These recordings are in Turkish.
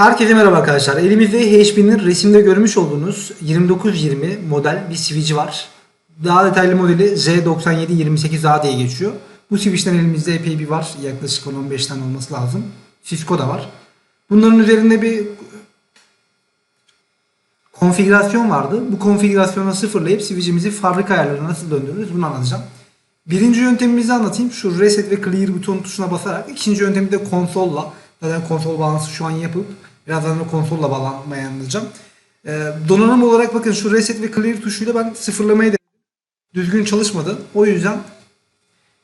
Herkese merhaba arkadaşlar. Elimizde HP'nin resimde görmüş olduğunuz 2920 model bir switch var. Daha detaylı modeli Z9728A diye geçiyor. Bu switch'ten elimizde epey bir var. Yaklaşık 10-15 tane olması lazım. Cisco da var. Bunların üzerinde bir konfigürasyon vardı. Bu konfigürasyonu sıfırlayıp switch'imizi fabrika ayarlarına nasıl döndürürüz bunu anlatacağım. Birinci yöntemimizi anlatayım. Şu reset ve clear buton tuşuna basarak. İkinci yöntemi de konsolla. Zaten konsol bağlantısı şu an yapıp birazdan da konsolla bağlanmayı anlatacağım. Ee, donanım olarak bakın şu reset ve clear tuşuyla ben sıfırlamayı denedim. Düzgün çalışmadı. O yüzden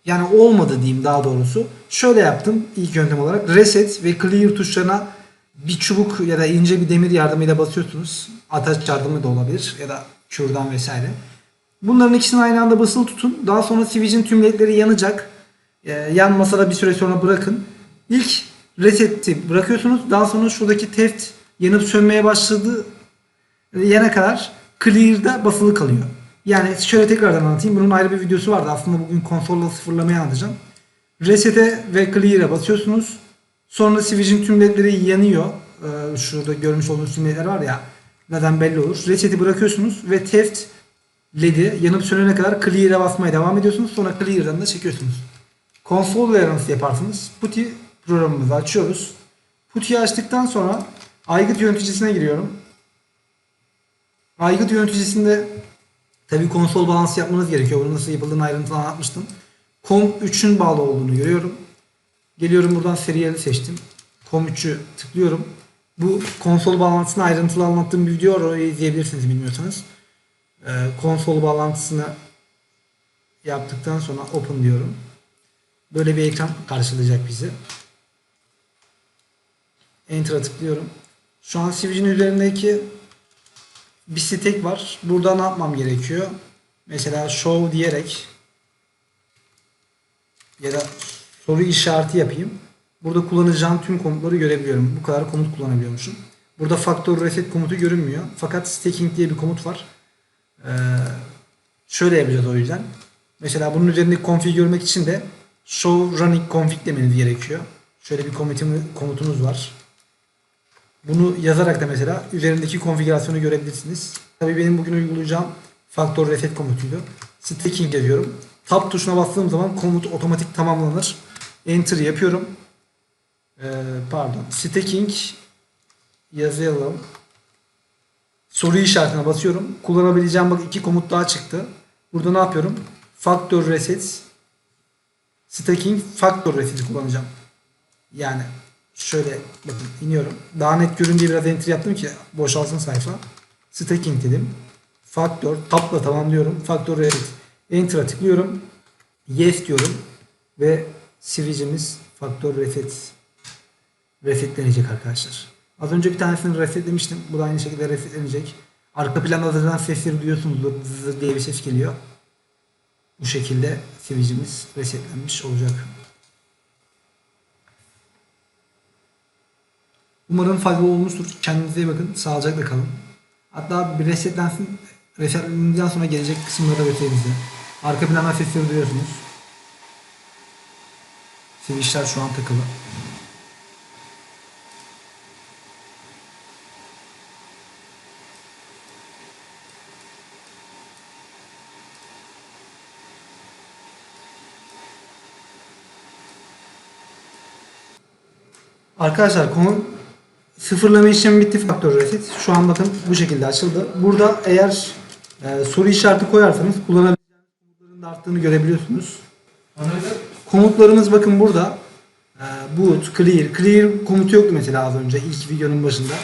yani olmadı diyeyim daha doğrusu. Şöyle yaptım ilk yöntem olarak. Reset ve clear tuşlarına bir çubuk ya da ince bir demir yardımıyla basıyorsunuz. Ataç yardımı da olabilir ya da kürdan vesaire. Bunların ikisini aynı anda basılı tutun. Daha sonra switch'in tüm ledleri yanacak. Ee, yanmasa da bir süre sonra bırakın. İlk reseti bırakıyorsunuz. Daha sonra şuradaki teft yanıp sönmeye başladığı yana kadar clear'da basılı kalıyor. Yani şöyle tekrardan anlatayım. Bunun ayrı bir videosu vardı. Aslında bugün konsolla sıfırlamayı anlatacağım. Reset'e ve clear'e basıyorsunuz. Sonra switch'in tüm ledleri yanıyor. Ee, şurada görmüş olduğunuz tüm ledler var ya. Zaten belli olur. Reset'i bırakıyorsunuz ve teft LED'i yanıp sönene kadar clear'e basmaya devam ediyorsunuz. Sonra clear'dan da çekiyorsunuz. Konsol nasıl yaparsınız? PuTTY programımızı açıyoruz. PuTTY'yi açtıktan sonra aygıt yöneticisine giriyorum. Aygıt yöneticisinde tabii konsol bağlantısı yapmanız gerekiyor. Bunu nasıl yapıldığını ayrıntılı anlatmıştım. COM3'ün bağlı olduğunu görüyorum. Geliyorum buradan seriyeli seçtim. COM3'ü tıklıyorum. Bu konsol bağlantısını ayrıntılı anlattığım bir video. Orayı izleyebilirsiniz bilmiyorsanız. Ee, konsol bağlantısını yaptıktan sonra open diyorum. Böyle bir ekran karşılayacak bizi. Enter'a tıklıyorum. Şu an switch'in üzerindeki bir stack var. Burada ne yapmam gerekiyor? Mesela show diyerek ya da soru işareti yapayım. Burada kullanacağım tüm komutları görebiliyorum. Bu kadar komut kullanabiliyormuşum. Burada factor reset komutu görünmüyor. Fakat stacking diye bir komut var. Ee, şöyle yapacağız o yüzden. Mesela bunun üzerindeki config görmek için de show running config demeniz gerekiyor. Şöyle bir komutumuz var. Bunu yazarak da mesela üzerindeki konfigürasyonu görebilirsiniz. Tabii benim bugün uygulayacağım factor reset komutuydu. Stacking yazıyorum. Tab tuşuna bastığım zaman komut otomatik tamamlanır. Enter yapıyorum. Ee, pardon. Stacking yazalım. Soru işaretine basıyorum. Kullanabileceğim bak iki komut daha çıktı. Burada ne yapıyorum? Factor reset stacking factor reset'i kullanacağım. Yani şöyle bakın iniyorum. Daha net görün diye biraz enter yaptım ki boşalsın sayfa. Stacking dedim. Factor tabla tamamlıyorum. Factor reset. Enter'a tıklıyorum. Yes diyorum. Ve switch'imiz factor reset resetlenecek arkadaşlar. Az önce bir tanesini resetlemiştim. Bu da aynı şekilde resetlenecek. Arka planda zaten sesleri duyuyorsunuzdur. Zır diye bir ses geliyor. Bu şekilde switch'imiz resetlenmiş olacak. Umarım faydalı olmuştur. Kendinize iyi bakın. Sağlıcakla kalın. Hatta bir resetlensin. Resetlendikten sonra gelecek kısımları da göstereyim size. Arka planda sesleri duyuyorsunuz. Switch'ler şu an takılı. Arkadaşlar konu sıfırlama işlemi bitti faktör reset. Şu an bakın bu şekilde açıldı. Burada eğer e, soru işareti koyarsanız kullanabileceğiniz komutların da arttığını görebiliyorsunuz. Komutlarımız bakın burada. E, boot, clear. Clear komutu yoktu mesela az önce ilk videonun başında.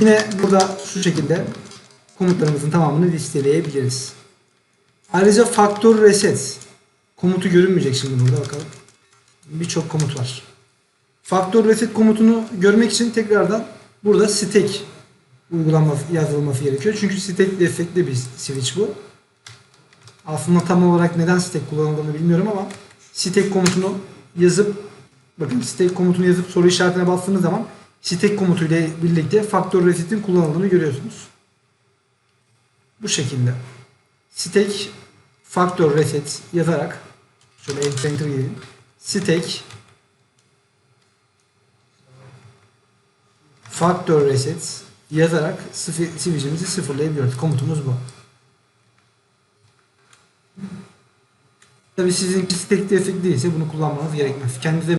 Yine burada şu şekilde komutlarımızın tamamını listeleyebiliriz. Ayrıca faktör reset komutu görünmeyecek şimdi burada bakalım. Birçok komut var. Faktör reset komutunu görmek için tekrardan burada stack uygulanması yazılması gerekiyor. Çünkü stack destekli bir switch bu. Aslında tam olarak neden stack kullanıldığını bilmiyorum ama stack komutunu yazıp bakın stack komutunu yazıp soru işaretine bastığınız zaman stack komutuyla birlikte faktör resetin kullanıldığını görüyorsunuz. Bu şekilde. Stack faktör reset yazarak şöyle enter girelim. Stack factor reset yazarak switch'imizi sıfırlayabiliyoruz. Komutumuz bu. Tabi sizinki stack destek değilse bunu kullanmanız gerekmez. Kendinize